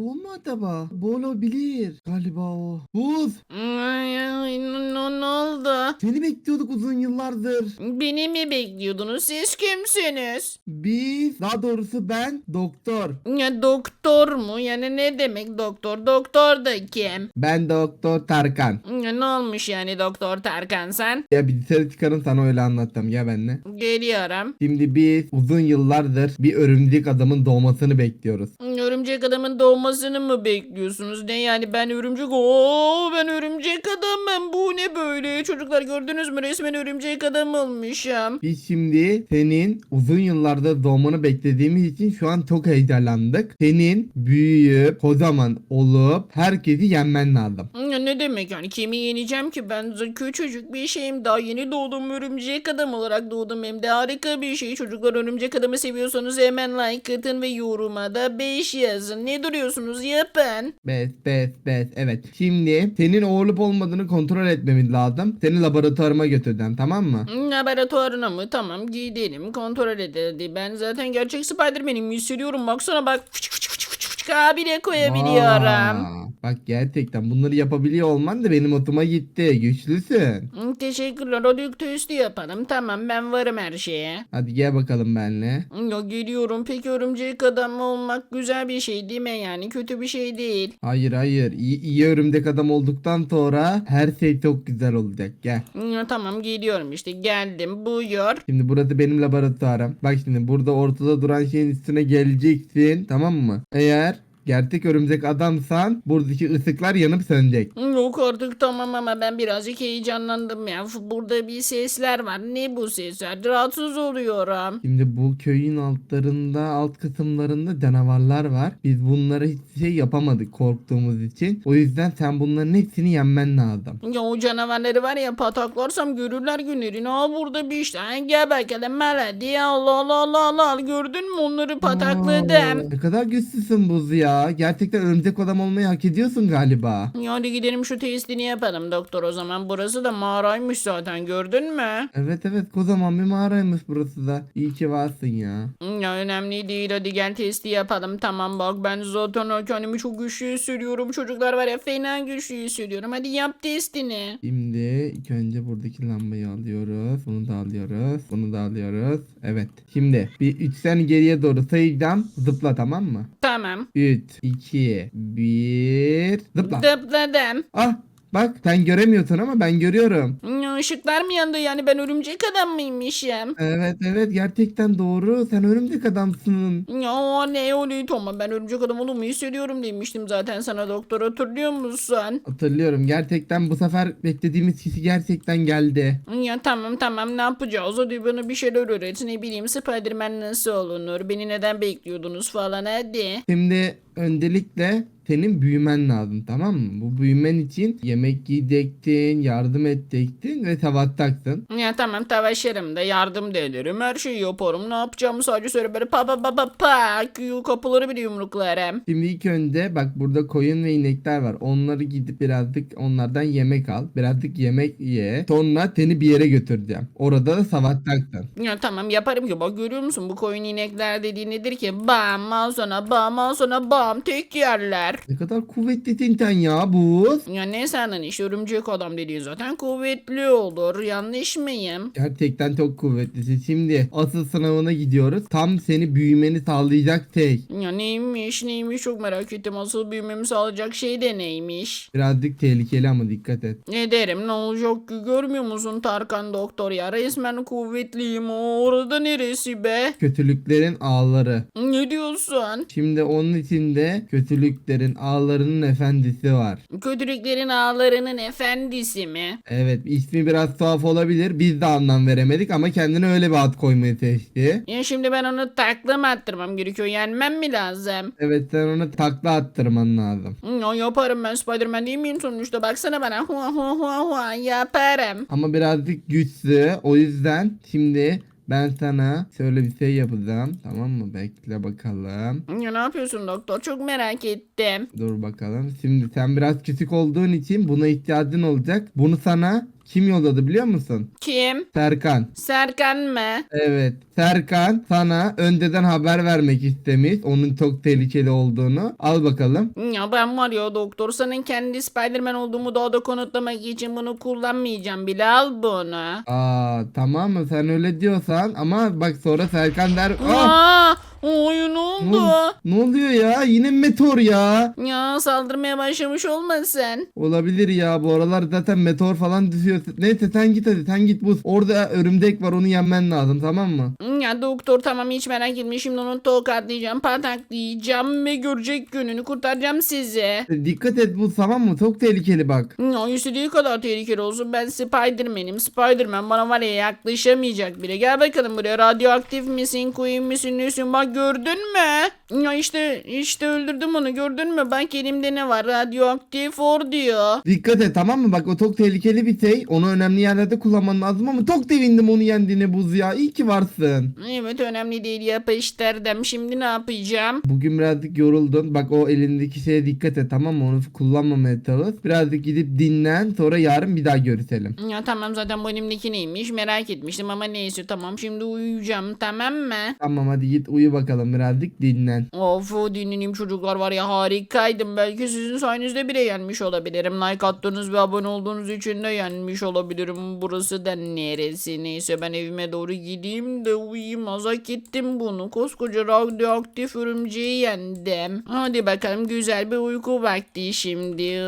Bu mu acaba? Bu olabilir. Galiba o. Buz. Ay, ay, ne, oldu? Seni bekliyorduk uzun yıllardır. Beni mi bekliyordunuz? Siz kimsiniz? Biz, daha doğrusu ben doktor. Ya doktor mu? Yani ne demek doktor? Doktor da kim? Ben doktor Tarkan. Ya ne olmuş yani doktor Tarkan sen? Ya bilgisayarı çıkarın sana öyle anlattım ya benle. Geliyorum. Şimdi biz uzun yıllardır bir örümcek adamın doğmasını bekliyoruz. Örümcek adamın doğmasını mı bekliyorsunuz? Ne yani ben örümcek... Oo ben örümcek adamım. Bu ne böyle? Çocuklar gördünüz mü? Resmen örümcek adam olmuşum. Biz şimdi senin uzun yıllardır doğmanı beklediğimiz için şu an çok heyecanlandık. Senin büyüyüp kocaman olup herkesi yenmen lazım. Ya ne demek yani kimi yeneceğim ki ben z- küçücük bir şeyim daha yeni doğdum örümcek adam olarak doğdum hem de harika bir şey çocuklar örümcek adamı seviyorsanız hemen like atın ve yoruma da 5 yazın ne duruyorsunuz? Yapın. Bes bes bes evet. Şimdi senin o olup olmadığını kontrol etmemiz lazım. Seni laboratuvarıma götüreceğim tamam mı? Laboratuvarına mı? Tamam gidelim. Kontrol edelim. Ben zaten gerçek Spiderman'im. Hissediyorum baksana bak. Fıçık fıçık fıçık fıçık bile koyabiliyorum. Aa, bak gerçekten bunları yapabiliyor olman da benim hoşuma gitti. Güçlüsün. Hı, Teşekkürler hadi testi yapalım tamam ben varım her şeye. Hadi gel bakalım benimle. Ya geliyorum. Peki örümcek adam olmak güzel bir şey değil mi yani? Kötü bir şey değil. Hayır hayır. İyi, iyi örümcek adam olduktan sonra her şey çok güzel olacak. Gel. Ya, tamam geliyorum işte geldim. Buyur. Şimdi burası benim laboratuvarım. Bak şimdi burada ortada duran şeyin üstüne geleceksin. Tamam mı? Eğer gerçek örümcek adamsan buradaki ısıklar yanıp sönecek. Yok artık tamam ama ben birazcık heyecanlandım ya. Burada bir sesler var. Ne bu sesler? Rahatsız oluyorum. Şimdi bu köyün altlarında, alt kısımlarında canavarlar var. Biz bunlara hiçbir şey yapamadık korktuğumuz için. O yüzden sen bunların hepsini yenmen lazım. Ya o canavarları var ya pataklarsam görürler günlerini. Aa burada bir işte. Ha, gel bakalım hadi. Allah Allah Allah Allah. Gördün mü onları patakladım. Aa, Ne kadar güçlüsün buz ya. Gerçekten örümcek adam olmayı hak ediyorsun galiba. Ya hadi gidelim şu testini yapalım doktor o zaman. Burası da mağaraymış zaten gördün mü? Evet evet kocaman bir mağaraymış burası da. İyi ki varsın ya. Ya önemli değil hadi gel testi yapalım tamam bak ben zaten kendimi çok güçlü hissediyorum çocuklar var ya fena güçlü hissediyorum hadi yap testini. Şimdi ilk önce buradaki lambayı alıyoruz. Bunu da alıyoruz. Bunu da alıyoruz. Evet. Şimdi bir 3 sene geriye doğru sayacağım. Zıpla tamam mı? Tamam. 3, 2, 1. Zıpla. Dıpladım. Ah bak sen göremiyorsun ama ben görüyorum. Ya ışıklar mı yandı yani ben örümcek adam mıymışım? Evet evet gerçekten doğru. Sen örümcek adamsın. Ya ne öyle tamam ben örümcek adam olduğumu hissediyorum demiştim zaten sana doktor hatırlıyor musun? Hatırlıyorum. Gerçekten bu sefer beklediğimiz kişi gerçekten geldi. Ya tamam tamam ne yapacağız hadi bana bir şeyler öğret ne bileyim Spiderman nasıl olunur beni neden bekliyordunuz falan hadi. Şimdi öncelikle senin büyümen lazım tamam mı? Bu büyümen için yemek yiyecektin, yardım edecektin ve savaştaksın. Ya tamam savaşırım da yardım da ederim her şeyi yaparım ne yapacağımı sadece söyle böyle pa pa pa pa pa kapıları bile yumruklarım. Şimdi ilk önce bak burada koyun ve inekler var. Onları gidip birazcık onlardan yemek al. Birazcık yemek ye. Sonra seni bir yere götüreceğim. Orada da savaştaksın. Ya tamam yaparım ki bak görüyor musun bu koyun inekler dediği nedir ki bam al sonra bam al sonra bam tek yerler. Ne kadar kuvvetlisin sen ya buz. Ya ne senden işte örümcek adam dediğin zaten kuvvetli olur yanlış mıyım? Gerçekten çok kuvvetlisin. Şimdi asıl sınavına gidiyoruz. Tam seni büyümeni sağlayacak şey. Ya neymiş neymiş çok merak ettim asıl büyümemi sağlayacak şey de neymiş? Birazcık tehlikeli ama dikkat et. Ne derim ne olacak ki görmüyor musun Tarkan doktor ya resmen kuvvetliyim orada neresi be? Kötülüklerin ağları. Ne diyorsun? Şimdi onun içinde kötülüklerin ağlarının efendisi var. Kötülüklerin ağlarının efendisi mi? Evet ismi biraz tuhaf olabilir. Biz de anlam veremedik ama kendine öyle bir ad koymayı seçti. Ya şimdi ben onu takla mı attırmam gerekiyor yenmem mi lazım? Evet sen ona takla attırman lazım. Ya yaparım ben Spiderman değil miyim sonuçta baksana bana hua hua hua hua yaparım. Ama birazcık güçlü. O yüzden şimdi ben sana şöyle bir şey yapacağım. Tamam mı? Bekle bakalım. Ya ne yapıyorsun doktor çok merak ettim. Dur bakalım. Şimdi sen biraz küçük olduğun için buna ihtiyacın olacak. Bunu sana kim yolladı biliyor musun? Kim? Serkan. Serkan mı? Evet. Serkan sana önceden haber vermek istemiş. Onun çok tehlikeli olduğunu. Al bakalım. Ya ben var ya doktor senin kendi Spiderman olduğumu daha da kanıtlamak için bunu kullanmayacağım bile al bunu. Aa tamam mı sen öyle diyorsan ama bak sonra Serkan der. Ah! Aa, oy ne Ne, oldu? ol- ne oluyor ya? Yine meteor ya. Ya saldırmaya başlamış olmasın. Olabilir ya bu aralar zaten meteor falan düşüyor. Neyse sen git hadi sen git buz. Orada örümcek var onu yenmen lazım tamam mı? Ya doktor tamam hiç merak etme şimdi onu tokatlayacağım, pataklayacağım ve görecek gününü kurtaracağım sizi. Dikkat et buz tamam mı? Çok tehlikeli bak. Ya istediği kadar tehlikeli olsun ben Spiderman'im. Spiderman bana var ya yaklaşamayacak bile. Gel bakalım buraya radyoaktif misin, queen misin, nesin bak gördün mü? Ya işte işte öldürdüm onu gördün mü? Bak elimde ne var radyoaktif or diyor. Dikkat et tamam mı? Bak o çok tehlikeli bir şey. Onu önemli yerlerde kullanman lazım ama çok sevindim onu yendiğine buz ya. İyi ki varsın. Evet önemli değil yapıştırdım. Şimdi ne yapacağım? Bugün birazcık yoruldun. Bak o elindeki şeye dikkat et tamam mı? Onu kullanmamaya çalış. Birazcık gidip dinlen. Sonra yarın bir daha görüşelim. Ya tamam zaten bu elimdeki neymiş merak etmiştim ama neyse tamam şimdi uyuyacağım tamam mı? Tamam hadi git uyu bakalım birazcık dinlen. Of dinleneyim çocuklar var ya harikaydım. Belki sizin sayenizde bile yenmiş olabilirim. Like attığınız ve abone olduğunuz için de yenmiş olabilirim. Burası da neresi? Neyse ben evime doğru gideyim de uyuyayım. Azak ettim bunu. Koskoca radyoaktif örümceği yendim. Hadi bakalım güzel bir uyku vakti şimdi.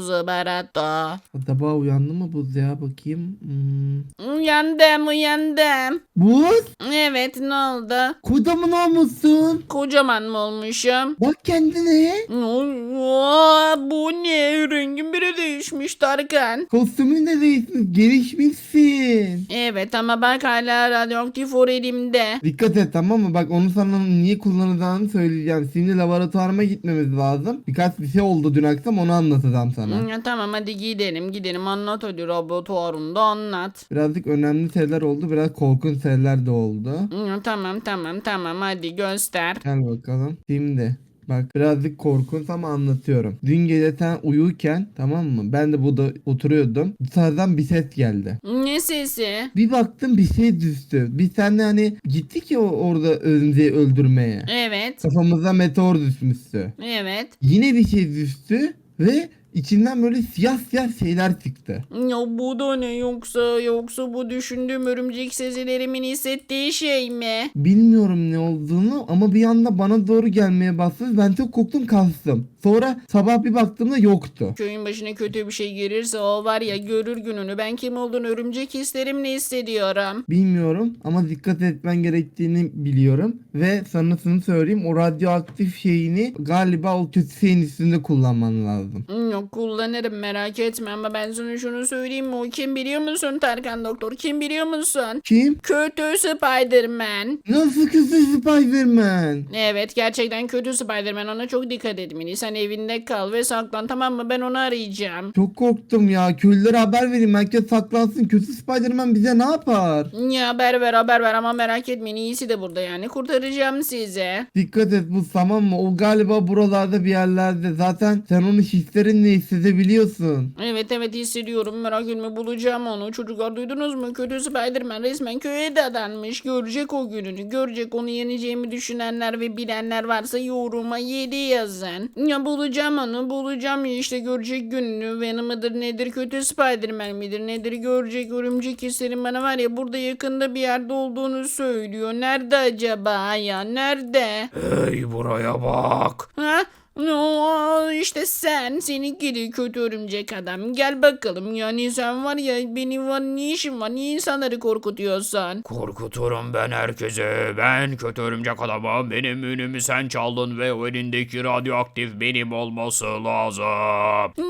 Zıbarata. Acaba uyandı mı buz ya bakayım. Hmm. Uyandım uyandım. Buz Evet ne oldu? kocaman olmuşsun. Kocaman mı olmuşum? Bak kendine. Aa, bu ne? Rengim bile değişmiş Tarkan. Kostümün de değişmiş. Gelişmişsin. Evet ama bak hala radyoaktif or elimde. Dikkat et tamam mı? Bak onu sana niye kullanacağını söyleyeceğim. Şimdi laboratuvarıma gitmemiz lazım. Birkaç bir şey oldu dün akşam onu anlatacağım sana. Ya, tamam hadi gidelim gidelim anlat hadi laboratuvarında anlat. Birazcık önemli şeyler oldu. Biraz korkunç şeyler de oldu. Ya, tamam tamam tamam hadi göster. Gel bakalım. Şimdi bak birazcık korkunç ama anlatıyorum. Dün gece sen uyurken tamam mı? Ben de burada oturuyordum. Dışarıdan bir ses geldi. Ne sesi? Bir baktım bir şey düştü. Biz seninle hani gittik ya orada örümceği öldürmeye. Evet. Kafamıza meteor düşmüştü. Evet. Yine bir şey düştü ve içinden böyle siyah siyah şeyler çıktı. Ya bu da ne yoksa yoksa bu düşündüğüm örümcek sezilerimin hissettiği şey mi? Bilmiyorum ne olduğunu ama bir anda bana doğru gelmeye başladı. Ben çok korktum kalktım. Sonra sabah bir baktığımda yoktu. Köyün başına kötü bir şey gelirse o var ya görür gününü. Ben kim olduğunu örümcek hislerimle hissediyorum. Bilmiyorum ama dikkat etmen gerektiğini biliyorum. Ve sana şunu söyleyeyim o radyoaktif şeyini galiba o kötü şeyin üstünde kullanman lazım. Yok kullanırım merak etme ama ben sana şunu söyleyeyim mi? O kim biliyor musun Tarkan Doktor? Kim biliyor musun? Kim? Kötü Spider-Man. Nasıl kötü Spider-Man? Evet gerçekten kötü Spider-Man ona çok dikkat etmeli. Sen evinde kal ve saklan tamam mı? Ben onu arayacağım. Çok korktum ya. Köylülere haber vereyim. Herkes saklansın. Kötü Spider-Man bize ne yapar? Ya haber ver haber ver ama merak etmeyin iyisi de burada yani kurtaracağım sizi. Dikkat et bu tamam mı? O galiba buralarda bir yerlerde. Zaten sen onu hislerinle hissedebiliyorsun. Evet evet hissediyorum merak etme bulacağım onu. Çocuklar duydunuz mu? Kötü Spider-Man resmen köye dadanmış. Görecek o gününü. Görecek onu yeneceğimi düşünenler ve bilenler varsa yoruma 7 yazın. Ya bulacağım onu bulacağım ya işte görecek gününü. Venom mıdır nedir kötü Spider-Man midir nedir görecek örümcek hislerim bana var ya burada yakında bir yerde olduğunu söylüyor. Nerede acaba ya nerede? Hey buraya bak. Ha? No, işte sen, seni gidi kötü örümcek adam. Gel bakalım yani sen var ya benim var ne işin var niye insanları korkutuyorsun? Korkuturum ben herkese. Ben kötü örümcek adamım. Benim ünümü sen çaldın ve o elindeki radyoaktif benim olması lazım.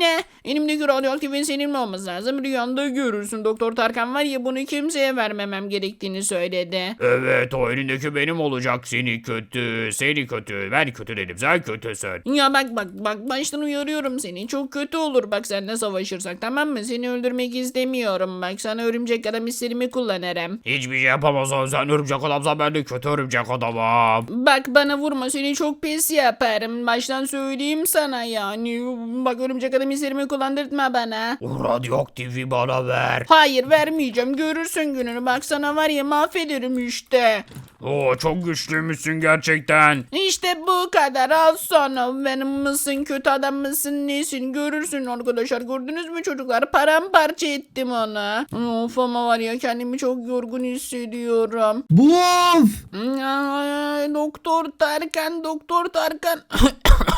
Ne? Elimdeki radyoaktifin senin mi olması lazım? Rüyanda görürsün. Doktor Tarkan var ya bunu kimseye vermemem gerektiğini söyledi. Evet o elindeki benim olacak seni kötü. Seni kötü. Ben kötü dedim sen kötüsün. Ya bak bak bak baştan uyarıyorum seni. Çok kötü olur bak seninle savaşırsak tamam mı? Seni öldürmek istemiyorum bak. Sana örümcek adam hislerimi kullanırım. Hiçbir şey yapamazsın sen örümcek adamsan ben de kötü örümcek adamım. Bak bana vurma seni çok pis yaparım. Baştan söyleyeyim sana yani. Bak örümcek adam hislerimi kullandırtma bana. O radyoaktifi bana ver. Hayır vermeyeceğim. Görürsün gününü. Bak sana var ya mahvederim işte. Oo çok güçlüymüşsün gerçekten. İşte bu kadar. Al sana. Benim mısın? Kötü adam mısın? Nesin? Görürsün arkadaşlar. Gördünüz mü çocuklar? Paramparça ettim onu. Of ama var ya kendimi çok yorgun hissediyorum. Ay, Doktor Tarkan, Doktor Tarkan.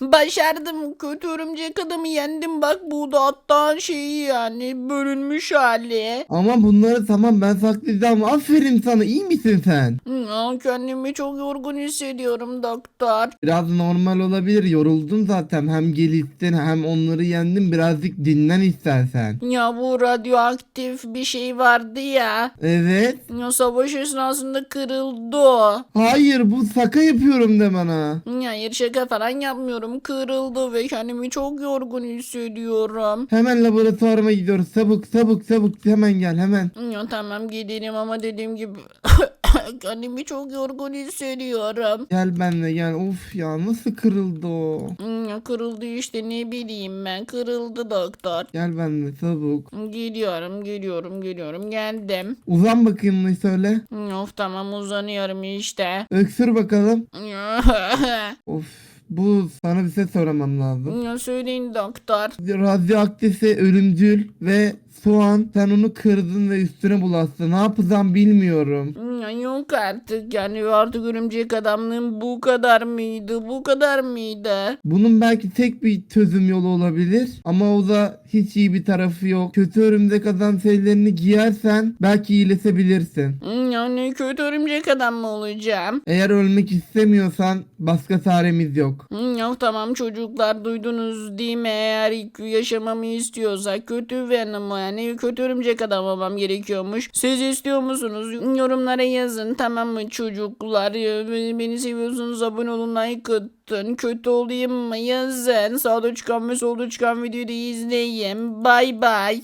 Başardım. Kötü örümcek adamı yendim. Bak bu da hatta şeyi yani bölünmüş hali. Ama bunları tamam ben saklayacağım. Aferin sana iyi misin sen? Ya, kendimi çok yorgun hissediyorum doktor. Biraz normal olabilir yoruldun zaten. Hem geliştin hem onları yendin. Birazcık dinlen istersen. Ya bu radyoaktif bir şey vardı ya. Evet. Ya savaş esnasında kırıldı o. Hayır bu şaka yapıyorum de bana. Ya hayır şaka falan yapmıyorum. Kırıldı ve kendimi çok yorgun hissediyorum. Hemen laboratuvarıma gidiyoruz. Çabuk çabuk çabuk hemen gel hemen. Ya tamam gidelim ama dediğim gibi kendimi çok yorgun hissediyorum. Gel benle gel. Of ya nasıl kırıldı o? Ya kırıldı işte ne bileyim ben. Kırıldı doktor. Gel benle çabuk. Geliyorum geliyorum geliyorum geldim. Uzan bakayım ne söyle. Of tamam uzanıyorum işte. Öksür bakalım. Of bu sana bir şey sormam lazım. ya söyleyin doktor. Radyoaktifi ölümcül ve soğan sen onu kırdın ve üstüne bulaştı. Ne yapacağım bilmiyorum. Ya yok artık yani artık örümcek adamlığım bu kadar mıydı bu kadar mıydı? Bunun belki tek bir çözüm yolu olabilir ama o da hiç iyi bir tarafı yok. Kötü örümcek adam şeylerini giyersen belki iyileşebilirsin. Yani kötü örümcek adam mı olacağım? Eğer ölmek istemiyorsan başka çaremiz yok. Ya tamam çocuklar duydunuz değil mi? Eğer yaşamamı istiyorsa kötü Venom yani kötü örümcek adam olmam gerekiyormuş. Siz istiyor musunuz? Yorumlara yazın tamam mı çocuklar? Beni seviyorsunuz abone olun like atın. Kötü olayım mı yazın. Sağda çıkan ve solda çıkan videoyu da izleyin. Bay bay.